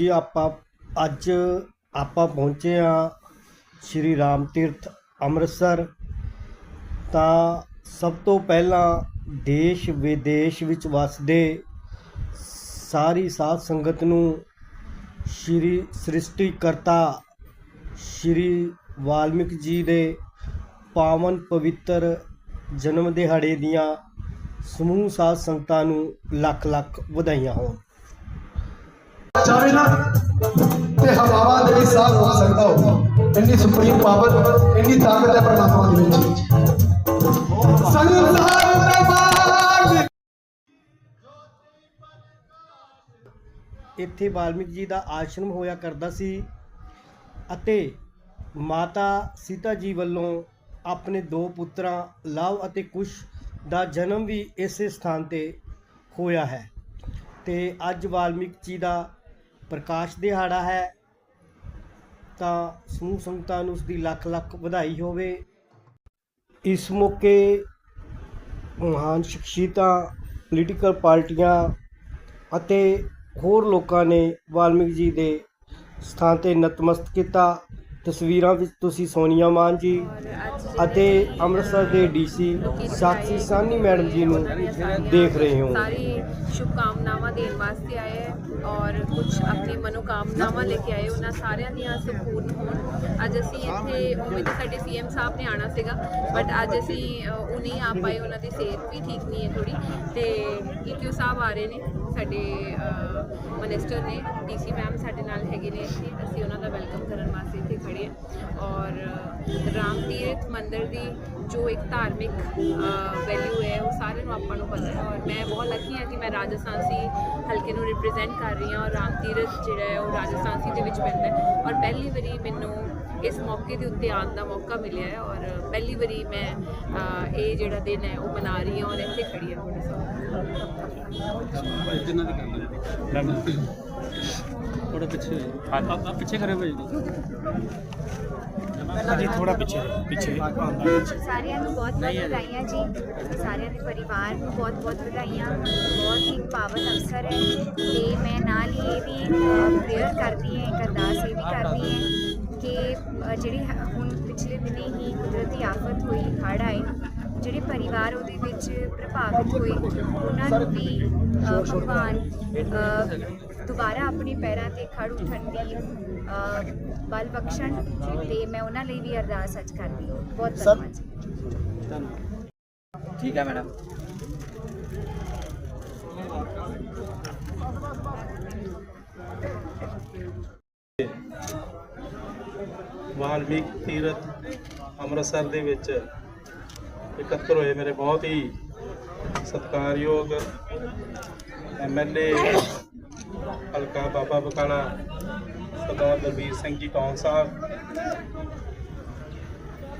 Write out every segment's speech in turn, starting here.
ਜੀ, ਆਪਾਂ ਅੱਜ ਆਪਾਂ ਪਹੁੰਚੇ ਆ ਸ਼੍ਰੀ ਰਾਮ ਤੀਰਥ ਅੰਮ੍ਰਿਤਸਰ। ਤਾਂ ਸਭ ਤੋਂ ਪਹਿਲਾਂ ਦੇਸ਼ ਵਿਦੇਸ਼ ਵਿੱਚ ਵਸਦੇ ਸਾਰੀ ਸਾਧ ਸੰਗਤ ਨੂੰ ਸ਼੍ਰੀ ਸ੍ਰਿਸ਼ਟੀਕਰਤਾ ਸ਼੍ਰੀ ਵਾਲਮੀਕ ਜੀ ਦੇ ਪਾਵਨ ਪਵਿੱਤਰ ਜਨਮ ਦਿਹਾੜੇ ਦੀਆਂ ਸਮੂਹ ਸਾਧ ਸੰਗਤਾਂ ਨੂੰ ਲੱਖ ਲੱਖ ਵਧਾਈਆਂ ਹੋਣ। ਚਾਹੇ ਨਾ, ਤੇ ਹਵਾਵਾਂ ਦੇ ਵੀ ਸਾਹ ਹੋ ਸਕਦਾ ਹੋ ਇੰਨੀ ਸੁਪਰੀਮ ਪਾਵਰ, ਇੰਨੀ ਤਾਕਤ ਹੈ ਪਰਮਾਤਮਾ ਦੇ ਵਿੱਚ। ਸੰਗਤ ਸਾਹਿਬ ਦਰਬਾਰ ਦੀ ਇੱਥੇ ਵਾਲਮੀਕ ਜੀ ਦਾ ਆਸ਼ਰਮ ਹੋਇਆ ਕਰਦਾ ਸੀ ਅਤੇ ਮਾਤਾ ਸੀਤਾ ਜੀ ਵੱਲੋਂ ਆਪਣੇ ਦੋ ਪੁੱਤਰਾਂ, ਲਵ ਅਤੇ ਕੁਸ਼, ਦਾ ਜਨਮ ਵੀ ਇਸੇ ਸਥਾਨ ਤੇ ਹੋਇਆ ਹੈ। ਤੇ ਅੱਜ ਵਾਲਮੀਕ ਜੀ ਦਾ ਪ੍ਰਕਾਸ਼ ਦਿਹਾੜਾ ਹੈ, ਤਾਂ ਸਮੂਹ ਸੰਗਤਾਂ ਨੂੰ ਉਸ ਦੀ ਲੱਖ ਲੱਖ ਵਧਾਈ ਹੋਵੇ। ਇਸ ਮੌਕੇ ਮਹਾਨ ਸ਼ਖਸੀਅਤਾਂ ਪੋਲੀਟੀਕਲ ਪਾਰਟੀਆਂ ਅਤੇ ਹੋਰ ਲੋਕਾਂ ਨੇ ਵਾਲਮੀਕ ਜੀ ਦੇ ਸਥਾਨ ਤੇ ਨਤਮਸਤ ਕੀਤਾ। ਤਸਵੀਰਾਂ ਵਿੱਚ ਤੁਸੀਂ ਸੋਨੀਆ ਮਾਨ ਜੀ ਅਤੇ ਅੰਮ੍ਰਿਤਸਰ ਦੇ ਡੀਸੀ ਸਾਕਸ਼ੀ ਸਾਨੀ ਮੈਡਮ ਜੀ ਨੂੰ ਦੇਖ ਰਹੇ ਹੋ। ਸਾਰੀ ਸ਼ੁਭਕਾਮਨਾਵਾਂ ਦੇਣ ਵਾਸਤੇ ਆਏ ਹੈ ਔਰ ਕੁਝ ਆਪਣੀ ਮਨੋਕਾਮਨਾਵਾਂ ਲੈ ਕੇ ਆਏ ਉਹਨਾਂ ਸਾਰਿਆਂ ਦੀਆਂ ਸੰਪੂਰਨ ਹੋਣ। ਅੱਜ ਅਸੀਂ ਇੱਥੇ ਉਵੇਂ ਤਾਂ ਸਾਡੇ ਸੀਐਮ ਸਾਹਿਬ ਨੇ ਆਣਾ ਸੀਗਾ ਬਟ ਅੱਜ ਅਸੀਂ ਅ, ਉਨੀ ਆ ਪਾਏ ਉਹਨਾਂ ਦੀ ਸਿਹਤ ਵੀ ਠੀਕ ਨਹੀਂ ਹੈ ਥੋੜੀ ਤੇ ਈਟੀਓ ਸਾਹਿਬ ਆ ਰਹੇ ਨੇ ਸਾਡੇ ਮਨਿਸਟਰ ਨੇ ਡੀਸੀ ਮੈਮ ਸਾਡੇ ਨਾਲ ਹੈਗੇ ਨੇ ਇੱਥੇ, ਅਸੀਂ ਉਹਨਾਂ ਦਾ ਵੈਲਕਮ ਕਰਨ ਵਾਸਤੇ ਇੱਥੇ ਖੜੇ ਹਾਂ। ਔਰ ਰਾਮ ਤੀਰਥ ਮੰਦਿਰ ਦੀ ਜੋ ਇੱਕ ਧਾਰਮਿਕ ਵੈਲਿਊ ਹੈ, ਉਹ ਸਾਰਿਆਂ ਨੂੰ ਆਪਾਂ ਨੂੰ ਪਤਾ ਹੈ। ਔਰ ਮੈਂ ਬਹੁਤ ਲੱਕੀ ਹਾਂ ਕਿ ਮੈਂ ਰਾਜਸਥਾਨ ਸੀ, ਹਲਕੇ ਨੂੰ ਰਿਪਰੈਜ਼ੈਂਟ ਕਰ ਰਹੀ ਹਾਂ। ਔਰ ਰਾਮ ਤੀਰਥ ਜਿਹੜਾ ਹੈ, ਉਹ ਰਾਜਸਥਾਨ ਸੀ ਦੇ ਵਿੱਚ ਪੈਂਦਾ ਹੈ। ਔਰ ਪਹਿਲੀ ਵਾਰੀ ਮੈਨੂੰ ਇਸ ਮੌਕੇ ਦੇ ਉੱਤੇ ਆਉਣ ਦਾ ਮੌਕਾ ਮਿਲਿਆ ਹੈ। ਔਰ ਪਹਿਲੀ ਵਾਰੀ ਮੈਂ ਇਹ ਜਿਹੜਾ ਦਿਨ ਹੈ, ਉਹ ਮਨਾ ਰਹੀ ਹਾਂ। ਔਰ ਇੱਥੇ ਖੜੀ ਹਾਂ। ਤੁਹਾਡੇ ਸਾਹਮਣੇ ਜਿੰਨਾ ਦੀ ਕਰ ਥੋੜਾ ਪਿੱਛੇ ਆ ਆ ਪਿੱਛੇ ਕਰੇ ਭਾਈ ਜੀ ਥੋੜਾ ਪਿੱਛੇ ਪਿੱਛੇ ਸਾਰਿਆਂ ਨੂੰ ਬਹੁਤ ਬਹੁਤ ਵਧਾਈਆਂ ਜੀ ਸਾਰਿਆਂ ਦੇ ਪਰਿਵਾਰ ਨੂੰ ਬਹੁਤ ਬਹੁਤ ਵਧਾਈਆਂ ਬਹੁਤ ਹੀ ਪਾਵਨ ਅਵਸਰ ਹੈ ਤੇ ਮੈਂ ਨਾਲ ਹੀ ਇਹ ਵੀ ਪ੍ਰੇਅਰ ਕਰਦੀ ਹਾਂ ਇੱਕ ਅਰਦਾਸ ਇਹ ਵੀ ਕਰਦੀ ਹਾਂ ਕਿ ਜਿਹੜੀ ਹੁਣ ਪਿਛਲੇ ਦਿਨੇ ਹੀ ਕੁਦਰਤੀ ਆਫਤ ਹੋਈ ਹੜ੍ਹ ਆਏ ਜਿਹੜੇ ਪਰਿਵਾਰ ਉਹਦੇ ਵਿੱਚ ਪ੍ਰਭਾਵਿਤ ਹੋਏ ਉਹਨਾਂ ਨੂੰ ਵੀ ਭਗਵਾਨ ਦੁਬਾਰਾ ਆਪਣੇ ਪੈਰਾਂ ਤੇ ਖੜ ਉੱਠਣ ਦੀ ਬਲ ਬਖਸ਼ਣ ਤੇ ਮੈਂ ਉਹਨਾਂ ਲਈ ਵੀ ਅਰਦਾਸ ਅੱਜ ਕਰਦੀ ਹਾਂ। ਬਹੁਤ ਧੰਨਵਾਦ ਠੀਕ ਹੈ ਮੈਡਮ। ਵਾਲਮੀਕ ਤੀਰਥ ਅੰਮ੍ਰਿਤਸਰ ਦੇ ਵਿੱਚ ਇਕੱਤਰ ਹੋਏ ਮੇਰੇ ਬਹੁਤ ਹੀ ਸਤਿਕਾਰਯੋਗ ਐਮਐਲਏ ਹਲਕਾ ਬਾਬਾ ਬਕਾਲਾ, ਸਰਦਾਰ ਦਲਬੀਰ ਸਿੰਘ ਜੀ ਟੌਨ ਸਾਹਿਬ,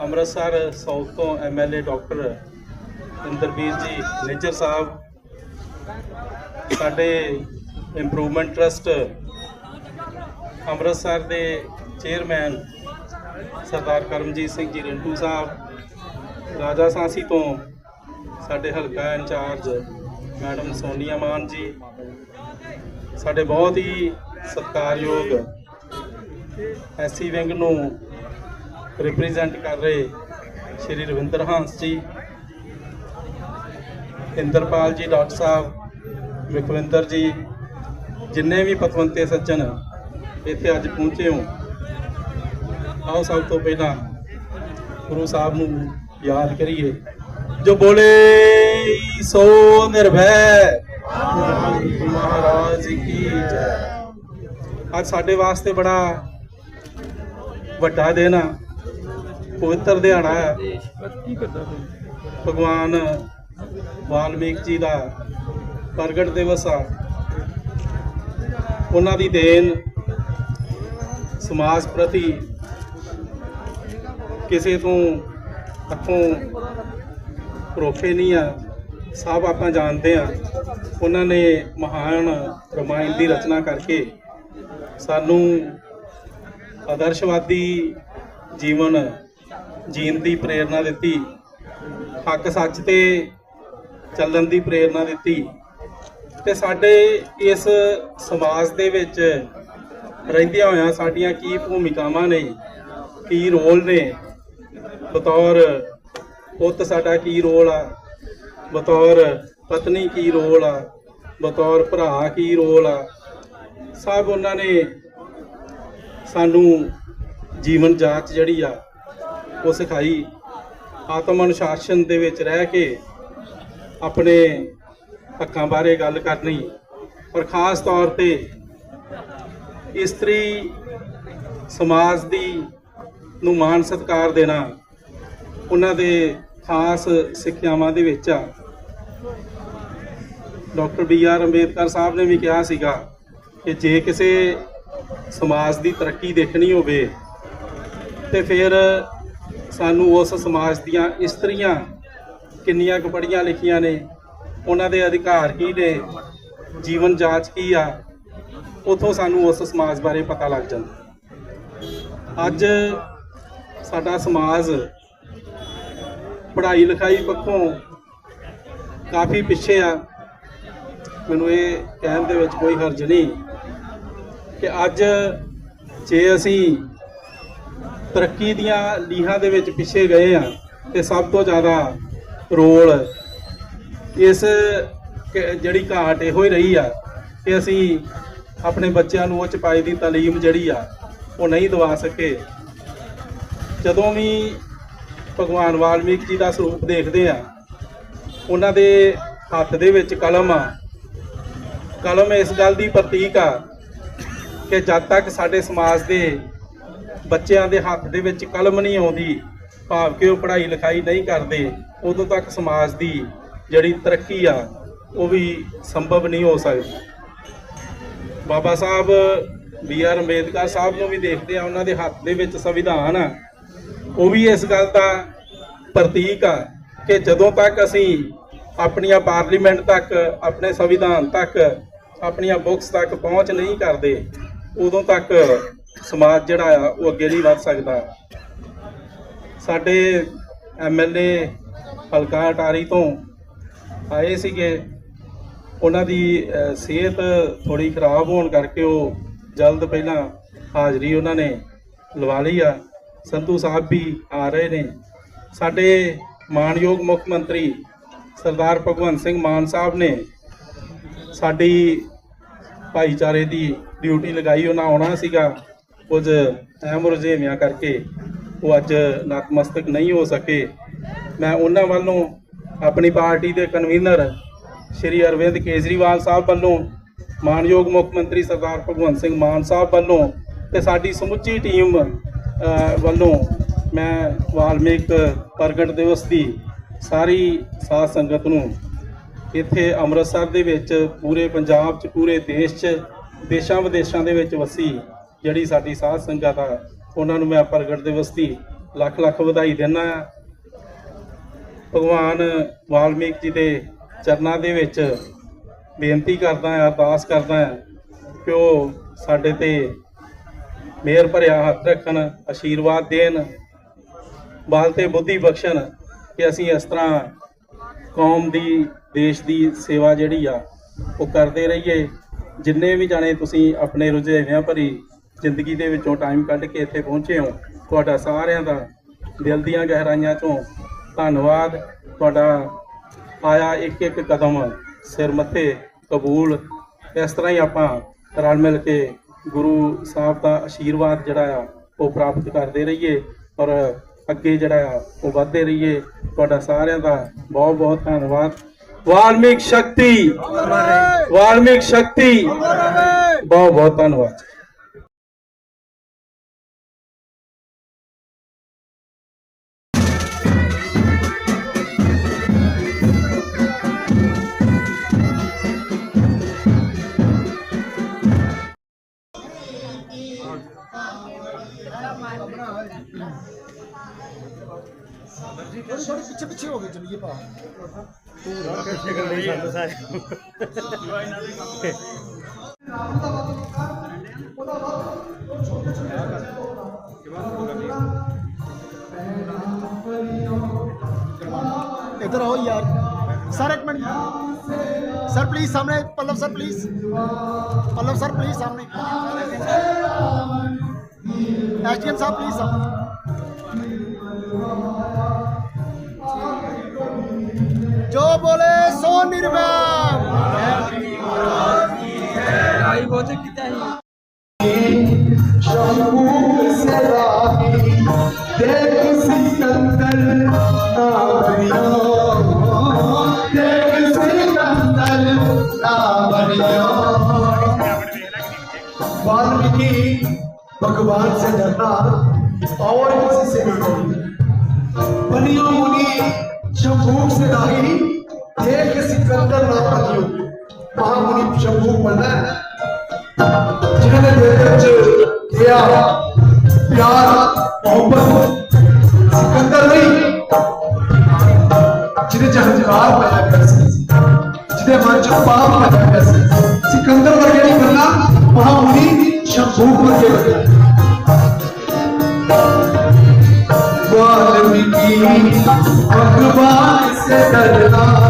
ਅੰਮ੍ਰਿਤਸਰ ਸਾਊਥ ਤੋਂ ਐਮਐਲਏ ਡਾਕਟਰ ਇੰਦਰਬੀਰ ਜੀ ਨੇਜਰ ਸਾਹਿਬ, ਸਾਡੇ ਇੰਪਰੂਵਮੈਂਟ ਟਰਸਟ ਅੰਮ੍ਰਿਤਸਰ ਦੇ ਚੇਅਰਮੈਨ ਸਰਦਾਰ ਕਰਮਜੀਤ ਸਿੰਘ ਜੀ ਰਿੰਟੂ ਸਾਹਿਬ ਰਾਜਾ ਸਾਂਸੀ ਤੋਂ ਸਾਡੇ ਹਲਕਾ ਇੰਚਾਰਜ ਮੈਡਮ ਸੋਨੀਆ ਮਾਨ ਜੀ। ਸਾਡੇ ਬਹੁਤ ਹੀ ਸਤਿਕਾਰਯੋਗ ਐਸਸੀ ਵਿੰਗ ਨੂੰ ਰਿਪਰੈਜ਼ੈਂਟ ਕਰ ਰਹੇ ਸ਼੍ਰੀ ਰਵਿੰਦਰ ਹੰਸ ਜੀ, ਇੰਦਰਪਾਲ ਜੀ ਡਾਕਟਰ ਸਾਹਿਬ ਵਿਖਵਿੰਦਰ ਜੀ, ਜਿੰਨੇ ਵੀ ਪਤਵੰਤੇ ਸੱਜਣ ਇੱਥੇ ਅੱਜ ਪਹੁੰਚੇ ਹੋ ਆਓ ਸਭ ਤੋਂ ਪਹਿਲਾਂ ਗੁਰੂ ਸਾਹਿਬ ਨੂੰ ਯਾਦ ਕਰੀਏ। ਜੋ ਬੋਲੇ, ਸੋ ਨਿਰਭੈ। ਮਹਾਰਾਜ ਕੀ ਜੈ। ਅੱਜ ਸਾਡੇ ਵਾਸਤੇ ਬੜਾ ਵੱਡਾ ਦਿਨ ਆ। ਪਵਿੱਤਰ ਦਿਹਾੜਾ ਹੈ ਭਗਵਾਨ ਵਾਲਮੀਕ ਜੀ ਦਾ ਪ੍ਰਗਟ ਦਿਵਸ ਆ। ਉਹਨਾਂ ਦੀ ਦੇਣ ਸਮਾਜ ਪ੍ਰਤੀ ਕਿਸੇ ਤੋਂ ਅੱਖੋਂ ਭਰੋਖੇ ਨਹੀਂ ਆ, ਸਭ ਆਪਾਂ ਜਾਣਦੇ ਆ। ਉਹਨਾਂ ਨੇ ਮਹਾਨ ਰਮਾਇਣ ਦੀ ਰਚਨਾ ਕਰਕੇ ਸਾਨੂੰ ਆਦਰਸ਼ਵਾਦੀ ਜੀਵਨ ਜੀਣ ਦੀ ਪ੍ਰੇਰਣਾ ਦਿੱਤੀ, ਹੱਕ ਸੱਚ ਤੇ ਚੱਲਣ ਦੀ ਪ੍ਰੇਰਣਾ ਦਿੱਤੀ ਤੇ ਸਾਡੇ ਇਸ ਸਮਾਜ ਦੇ ਵਿੱਚ ਰਹਿੰਦਿਆਂ ਹੋਇਆਂ ਸਾਡੀਆਂ ਕੀ ਭੂਮਿਕਾਵਾਂ ਨੇ, ਕੀ ਰੋਲ ਨੇ ਬਤੌਰ ਪੁੱਤ ਸਾਡਾ ਕੀ ਰੋਲ ਆ? ਬਤੌਰ ਪਤਨੀ ਕੀ ਰੋਲ ਆ? ਬਤੌਰ ਭਰਾ ਕੀ ਰੋਲ ਆ? ਸਭ ਉਹਨਾਂ ਨੇ ਸਾਨੂੰ ਜੀਵਨ ਜਾਚ ਜਿਹੜੀ ਆ, ਉਹ ਸਿਖਾਈ। ਆਤਮ ਅਨੁਸ਼ਾਸਨ ਦੇ ਵਿੱਚ ਰਹਿ ਕੇ ਆਪਣੇ ਹੱਕਾਂ ਬਾਰੇ ਗੱਲ ਕਰਨੀ। ਔਰ ਖਾਸ ਤੌਰ ਤੇ ਇਸਤਰੀ ਸਮਾਜ ਦੀ ਨੂੰ ਮਾਣ ਸਤਿਕਾਰ ਦੇਣਾ। ਉਹਨਾਂ ਦੇ ਖਾਸ ਸਿੱਖਿਆਵਾਂ ਦੇ ਵਿੱਚ ਆ। Doctor B R Ambedkar Sahib ਨੇ ਵੀ ਕਿਹਾ ਸੀਗਾ ਕਿ ਜੇ ਕਿਸੇ ਸਮਾਜ ਦੀ ਤਰੱਕੀ ਦੇਖਣੀ ਹੋਵੇ ਤੇ ਫਿਰ ਸਾਨੂੰ ਉਸ ਸਮਾਜ ਦੀਆਂ ਇਸਤਰੀਆਂ ਕਿੰਨੀਆਂ ਕੁ ਪੜ੍ਹੀਆਂ ਲਿਖੀਆਂ ਨੇ, ਉਹਨਾਂ ਦੇ ਅਧਿਕਾਰ ਕੀ ਨੇ, ਜੀਵਨ ਜਾਂਚ ਕੀ ਆ, ਉਥੋਂ ਸਾਨੂੰ ਉਸ ਸਮਾਜ ਬਾਰੇ ਪਤਾ ਲੱਗ ਜਾਂਦਾ। ਅੱਜ ਸਾਡਾ ਸਮਾਜ ਪੜ੍ਹਾਈ ਲਿਖਾਈ ਪੱਖੋਂ ਕਾਫੀ ਪਿੱਛੇ ਆ। ਮੈਨੂੰ ਇਹ ਕਹਿਣ ਦੇ ਵਿੱਚ ਕੋਈ ਹਰਜ ਨਹੀਂ ਕਿ ਅੱਜ ਜੇ ਅਸੀਂ ਤਰੱਕੀ ਦੀਆਂ ਲੀਹਾਂ ਦੇ ਵਿੱਚ ਪਿੱਛੇ ਗਏ ਆ ਤੇ ਸਭ ਤੋਂ ਜ਼ਿਆਦਾ ਰੋਲ ਇਸ ਜਿਹੜੀ ਘਾਟ ਇਹੋ ਹੀ ਰਹੀ ਆ ਕਿ ਅਸੀਂ ਆਪਣੇ ਬੱਚਿਆਂ ਨੂੰ ਉੱਚ ਪਾਏ ਦੀ ਤਾਲੀਮ ਜਿਹੜੀ ਆ ਉਹ ਨਹੀਂ ਦਵਾ ਸਕੇ। ਜਦੋਂ ਵੀ ਭਗਵਾਨ ਵਾਲਮੀਕ ਜੀ ਦਾ ਸਰੂਪ ਦੇਖਦੇ ਆ ਉਹਨਾਂ ਦੇ ਹੱਥ ਦੇ ਵਿੱਚ ਕਲਮ ਆ। ਕਲਮ ਇਸ ਗੱਲ ਦੀ ਪ੍ਰਤੀਕ ਆ ਕਿ ਜਦ ਤੱਕ ਸਾਡੇ ਸਮਾਜ ਦੇ ਬੱਚਿਆਂ ਦੇ ਹੱਥ ਦੇ ਵਿੱਚ ਕਲਮ ਨਹੀਂ ਆਉਂਦੀ, ਭਾਵ ਕਿ ਉਹ ਪੜ੍ਹਾਈ ਲਿਖਾਈ ਨਹੀਂ ਕਰਦੇ, ਉਦੋਂ ਤੱਕ ਸਮਾਜ ਦੀ ਜਿਹੜੀ ਤਰੱਕੀ ਆ, ਉਹ ਵੀ ਸੰਭਵ ਨਹੀਂ ਹੋ ਸਕਦੀ। ਬਾਬਾ ਸਾਹਿਬ ਬੀ ਆਰ ਅੰਬੇਦਕਰ ਸਾਹਿਬ ਨੂੰ ਵੀ ਦੇਖਦੇ ਆ ਉਹਨਾਂ ਦੇ ਹੱਥ ਦੇ ਵਿੱਚ ਸੰਵਿਧਾਨ ਆ। ਉਹ ਵੀ ਇਸ ਗੱਲ ਦਾ ਪ੍ਰਤੀਕ ਆ ਕਿ ਜਦੋਂ ਤੱਕ ਅਸੀਂ ਆਪਣੀਆਂ ਪਾਰਲੀਮੈਂਟ ਤੱਕ, ਆਪਣੇ ਸੰਵਿਧਾਨ ਤੱਕ, ਆਪਣੀਆਂ ਬੁੱਕਸ ਤੱਕ ਪਹੁੰਚ ਨਹੀਂ ਕਰਦੇ, ਉਦੋਂ ਤੱਕ ਸਮਾਜ ਜਿਹੜਾ ਆ ਉਹ ਅੱਗੇ ਨਹੀਂ ਵੱਧ ਸਕਦਾ। ਸਾਡੇ ਐਮਐਲਏ ਹਲਕਾ ਅਟਾਰੀ ਤੋਂ ਆਏ ਸੀਗੇ। ਉਹਨਾਂ ਦੀ ਸਿਹਤ ਥੋੜੀ ਖਰਾਬ ਹੋਣ ਕਰਕੇ ਉਹ ਜਲਦ ਪਹਿਲਾਂ ਹਾਜ਼ਰੀ ਉਹਨਾਂ ਨੇ ਲਵਾ ਲਈ ਆ। ਸੰਧੂ ਸਾਹਿਬ ਵੀ ਆ ਰਹੇ ਨੇ। ਸਾਡੇ ਮਾਨਯੋਗ ਮੁੱਖ ਮੰਤਰੀ ਸਰਦਾਰ ਭਗਵੰਤ ਸਿੰਘ ਮਾਨ ਸਾਹਿਬ ਨੇ ਸਾਡੀ ਭਾਈਚਾਰੇ ਦੀ ਡਿਊਟੀ ਲਗਾਈ, ਉਹਨਾਂ ਆਉਣਾ ਸੀਗਾ। ਕੁਝ ਅਹਿਮ ਰੁਝੇਵਿਆਂ ਕਰਕੇ ਉਹ ਅੱਜ ਨਤਮਸਤਕ ਨਹੀਂ ਹੋ ਸਕੇ। ਮੈਂ ਉਹਨਾਂ ਵੱਲੋਂ ਆਪਣੀ ਪਾਰਟੀ ਦੇ ਕਨਵੀਨਰ ਸ਼੍ਰੀ ਅਰਵਿੰਦ ਕੇਜਰੀਵਾਲ ਸਾਹਿਬ ਵੱਲੋਂ ਮਾਨਯੋਗ ਮੁੱਖ ਮੰਤਰੀ ਸਰਦਾਰ ਭਗਵੰਤ ਸਿੰਘ ਮਾਨ ਸਾਹਿਬ ਵੱਲੋਂ ਤੇ ਸਾਡੀ ਸਮੁੱਚੀ ਟੀਮ ਵੱਲੋਂ ਮੈਂ ਵਾਲਮੀਕ ਪ੍ਰਗਟ ਦਿਵਸ ਦੀ ਸਾਰੀ ਸਾਧ ਸੰਗਤ ਨੂੰ ਇੱਥੇ ਅੰਮ੍ਰਿਤਸਰ ਦੇ ਵਿੱਚ ਪੂਰੇ ਪੰਜਾਬ 'ਚ, ਪੂਰੇ ਦੇਸ਼ 'ਚ, ਦੇਸ਼ਾਂ ਵਿਦੇਸ਼ਾਂ ਦੇ ਵਿੱਚ ਵਸੀ ਜਿਹੜੀ ਸਾਡੀ ਸਾਧ ਸੰਗਤ ਆ, ਉਹਨਾਂ ਨੂੰ ਮੈਂ ਪ੍ਰਗਟ ਦਿਵਸ ਦੀ ਲੱਖ ਲੱਖ ਵਧਾਈ ਦਿੰਦਾ ਆ ਭਗਵਾਨ ਵਾਲਮੀਕ ਜੀ ਦੇ ਚਰਨਾਂ ਦੇ ਵਿੱਚ ਬੇਨਤੀ ਕਰਦਾ ਆ ਅਰਦਾਸ ਕਰਦਾ ਆ ਕਿ ਉਹ ਸਾਡੇ ਤੇ ਮੇਰ ਭਰਿਆ ਹੱਥ ਰੱਖਣ ਆਸ਼ੀਰਵਾਦ ਦੇਣ, ਬਲ ਤੇ ਬੁੱਧੀ ਬਖਸ਼ਣ ਕਿ ਅਸੀਂ ਇਸ ਤਰ੍ਹਾਂ ਕੌਮ ਦੀ, ਦੇਸ਼ ਦੀ ਸੇਵਾ ਜਿਹੜੀ ਆ, ਉਹ ਕਰਦੇ ਰਹੀਏ। ਜਿੰਨੇ ਵੀ ਜਾਣੇ ਤੁਸੀਂ ਆਪਣੇ ਰੁਝੇਵਿਆਂ ਭਰੀ ਜ਼ਿੰਦਗੀ ਦੇ ਵਿੱਚੋਂ ਟਾਈਮ ਕੱਢ ਕੇ ਇੱਥੇ ਪਹੁੰਚੇ ਹੋ, ਤੁਹਾਡਾ ਸਾਰਿਆਂ ਦਾ ਦਿਲ ਦੀਆਂ ਗਹਿਰਾਈਆਂ ਤੋਂ ਧੰਨਵਾਦ। ਤੁਹਾਡਾ ਆਇਆ ਇੱਕ ਇੱਕ ਕਦਮ ਸਿਰ ਮੱਥੇ ਕਬੂਲ। ਇਸ ਤਰ੍ਹਾਂ ਹੀ ਆਪਾਂ ਰਲ ਮਿਲ ਕੇ ਗੁਰੂ ਸਾਹਿਬ ਦਾ ਆਸ਼ੀਰਵਾਦ ਜਿਹੜਾ ਆ ਉਹ ਪ੍ਰਾਪਤ ਕਰਦੇ ਰਹੀਏ ਔਰ ਅੱਗੇ ਜਿਹੜਾ ਆ ਉਹ ਵਧਦੇ ਰਹੀਏ। ਤੁਹਾਡਾ ਸਾਰਿਆਂ ਦਾ ਬਹੁਤ ਬਹੁਤ ਧੰਨਵਾਦ। ਵਾਲਮੀਕ ਸ਼ਕਤੀ ਵਾਲਮੀਕ ਸ਼ਕਤੀ। ਬਹੁਤ ਬਹੁਤ ਧੰਨਵਾਦ। थोड़ी थोड़ी हो गए इधर आओ यार। सर, एक मिनट। सर प्लीज़ सामने, Pallav sir please Pallav sir please सामने। एच साहब प्लीज़ सामने। वीर भाई बहुत कितना वाल्मीकि भगवान से डरना और किसी से डरना बनियो मुनि शंभू से राही थे कि सिकंदर ना बनियो महामुनि शंभू बनना जिन्होंने मेरे च दिया प्यार मोहब्बत सिकंदर नहीं जिन्हें जहंजार पैदा कर जिन्हें मन च पाप पैदा कर सिकंदर वर्गे नहीं बनना महामुनि शंभू वर्गे बनना वाल्मीकि भगवान से डरना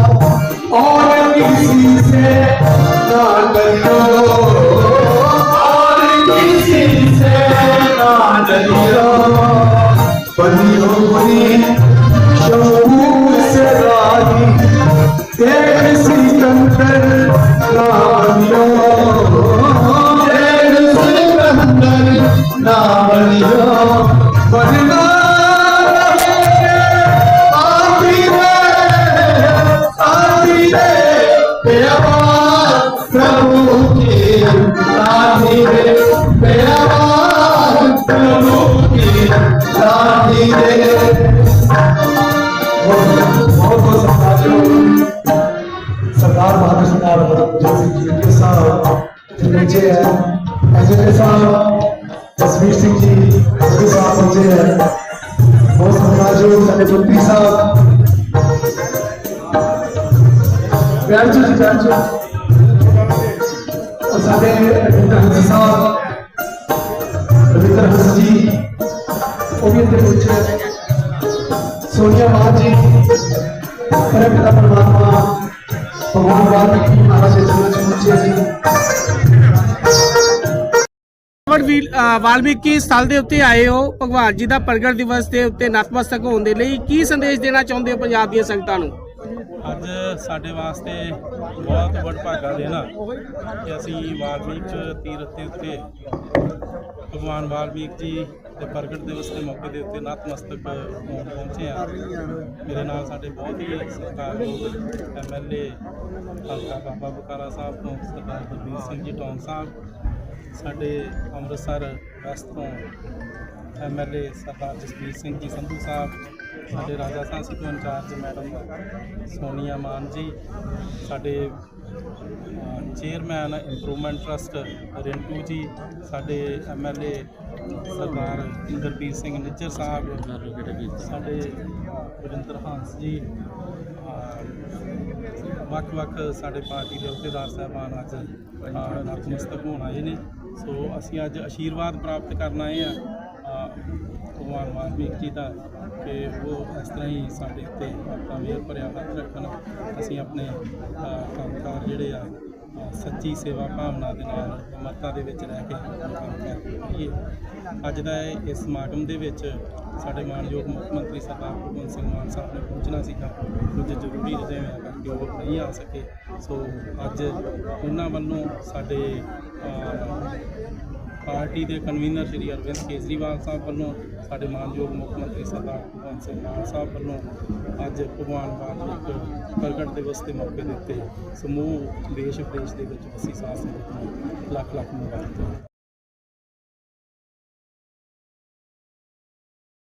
ਹੋਏ ਹਨ ਬਹੁਤ ਸਤਿਕਾਰਯੋਗ ਸਾਡੇ ਮੰਤਰੀ ਸਾਹਿਬ। ਪਿਆਰ ਜੀ ਪਿਆਰ ਜੀ। ਔਰ ਸਾਡੇ ਰਵਿੰਦਰ ਹੰਸ ਸਾਹਿਬ, ਰਵਿੰਦਰ ਹੰਸ ਜੀ, ਉਹ ਵੀ ਇੱਥੇ ਪਹੁੰਚੇ ਸੋਨੀਆ ਮਾਨ ਜੀ ਪਰਮ ਪਰਮਾਤਮਾ, ਭਗਵਾਨ ਵਾਲਮੀਕੀ ਮਹਾਰਾਜ ਦੇ ਚਰਨਾਂ 'ਚ ਪਹੁੰਚੇ ਜੀ ਭਗਵਾਨ ਵਾਲਮੀਕੀ ਸਥਲ ਦੇ ਉੱਤੇ ਆਏ ਹੋ, ਭਗਵਾਨ ਜੀ ਦਾ ਪ੍ਰਗਟ ਦਿਵਸ ਦੇ ਉੱਤੇ ਨਤਮਸਤਕ ਹੋਣ ਦੇ ਲਈ ਕੀ ਸੰਦੇਸ਼ ਦੇਣਾ ਚਾਹੁੰਦੇ ਹੋ ਪੰਜਾਬ ਦੀਆਂ ਸੰਗਤਾਂ ਨੂੰ? ਅੱਜ ਸਾਡੇ ਵਾਸਤੇ ਬਹੁਤ ਵਡਭਾਗਾ ਦੇਣਾ ਕਿ ਅਸੀਂ ਵਾਲਮੀਕ ਤੀਰਥ ਦੇ ਉੱਤੇ ਭਗਵਾਨ ਵਾਲਮੀਕ ਜੀ ਦੇ ਪ੍ਰਗਟ ਦਿਵਸ ਦੇ ਮੌਕੇ ਦੇ ਉੱਤੇ ਨਤਮਸਤਕ ਹੋਣ ਪਹੁੰਚੇ ਆ ਮੇਰੇ ਨਾਲ ਸਾਡੇ ਬਹੁਤ ਹੀ ਸਤਿਕਾਰਯੋਗ ਐਮਐਲਏ ਹਲਕਾ ਬਾਬਾ ਬਕਾਰਾ ਸਾਹਿਬ ਤੋਂ ਸਰਦਾਰ ਗੁਰਬੀਰ ਸਿੰਘ ਜੀ, ਟੌਨ ਸਾਹਿਬ ਸਾਡੇ ਅੰਮ੍ਰਿਤਸਰ ਵੈਸਟ ਤੋਂ ਐਮਐਲਏ ਸਰਦਾਰ ਜਸਬੀਰ ਸਿੰਘ ਜੀ ਸੰਧੂ ਸਾਹਿਬ, ਸਾਡੇ ਰਾਜਾ ਸਾਂਸੀ ਤੋਂ ਇੰਚਾਰਜ ਮੈਡਮ ਸੋਨੀਆ ਮਾਨ ਜੀ, ਸਾਡੇ chairman improvement trust Rintu ji, ਸਾਡੇ ਐਮਐਲਏ ਸਰਦਾਰ ਇੰਦਰਪੀਰ ਸਿੰਘ ਨਿੱਜਰ ਸਾਹਿਬ, ਸਾਡੇ ਵਰਿੰਦਰ ਹੰਸ ਜੀ ਵੱਖ-ਵੱਖ ਸਾਡੇ ਪਾਰਟੀ ਦੇ ਅਹੁਦੇਦਾਰ ਸਾਹਿਬਾਨ ਅੱਜ, ਅਹ ਨਤਮਸਤਕ ਹੋਣ ਆਏ ਨੇ। ਸੋ ਅਸੀਂ ਅੱਜ ਆਸ਼ੀਰਵਾਦ ਪ੍ਰਾਪਤ ਕਰਨ ਆਏ ਆ ਭਗਵਾਨ ਵਾਲਮੀਕ ਜੀ ਦਾ ਕਿ ਉਹ ਇਸ ਤਰ੍ਹਾਂ ਹੀ ਸਾਡੇ ਉੱਤੇ ਆਪਣਾ ਮਿਹਰ ਭਰਿਆ ਹੱਥ ਰੱਖਣ। ਅਸੀਂ ਆਪਣੇ ਅਹ, ਕੰਮਕਾਰ ਜਿਹੜੇ ਆ ਸੱਚੀ ਸੇਵਾ ਭਾਵਨਾ ਦੇ ਨਾਲ ਮਰਤਾ ਦੇ ਵਿੱਚ ਰਹਿ ਕੇ ਕੰਮ ਕਰੀਏ ਅੱਜ ਦਾ ਇਹ ਇਸ ਸਮਾਗਮ ਦੇ ਵਿੱਚ ਸਾਡੇ ਮਾਨਯੋਗ ਮੁੱਖ ਮੰਤਰੀ ਸਰਦਾਰ ਭਗਵੰਤ ਸਿੰਘ ਮਾਨ ਸਾਹਿਬ ਨੇ ਪਹੁੰਚਣਾ ਸੀਗਾ। ਕੁਝ ਜ਼ਰੂਰੀ ਰੁਝੇਵਿਆਂ ਕਰਕੇ ਉਹ ਨਹੀਂ ਆ ਸਕੇ। ਸੋ ਅੱਜ ਉਹਨਾਂ ਵੱਲੋਂ ਸਾਡੇ ਪਾਰਟੀ ਦੇ ਕਨਵੀਨਰ ਸ਼੍ਰੀ ਅਰਵਿੰਦ ਕੇਜਰੀਵਾਲ ਸਾਹਿਬ ਵੱਲੋਂ ਸਾਡੇ ਮਾਨਯੋਗ ਮੁੱਖ ਮੰਤਰੀ ਸਰਦਾਰ ਭਗਵੰਤ ਸਿੰਘ ਮਾਨ ਸਾਹਿਬ ਵੱਲੋਂ ਅੱਜ ਭਗਵਾਨ ਵਾਲਮੀਕ ਪ੍ਰਗਟ ਦਿਵਸ ਦੇ ਮੌਕੇ ਦੇ ਉੱਤੇ ਸਮੂਹ ਦੇਸ਼ ਵਿਦੇਸ਼ ਦੇ ਵਿੱਚ ਵਸੀ ਸਾਧ ਸੰਗਤ ਨੂੰ ਲੱਖ ਲੱਖ ਮੁਬਾਰਕਾਂ।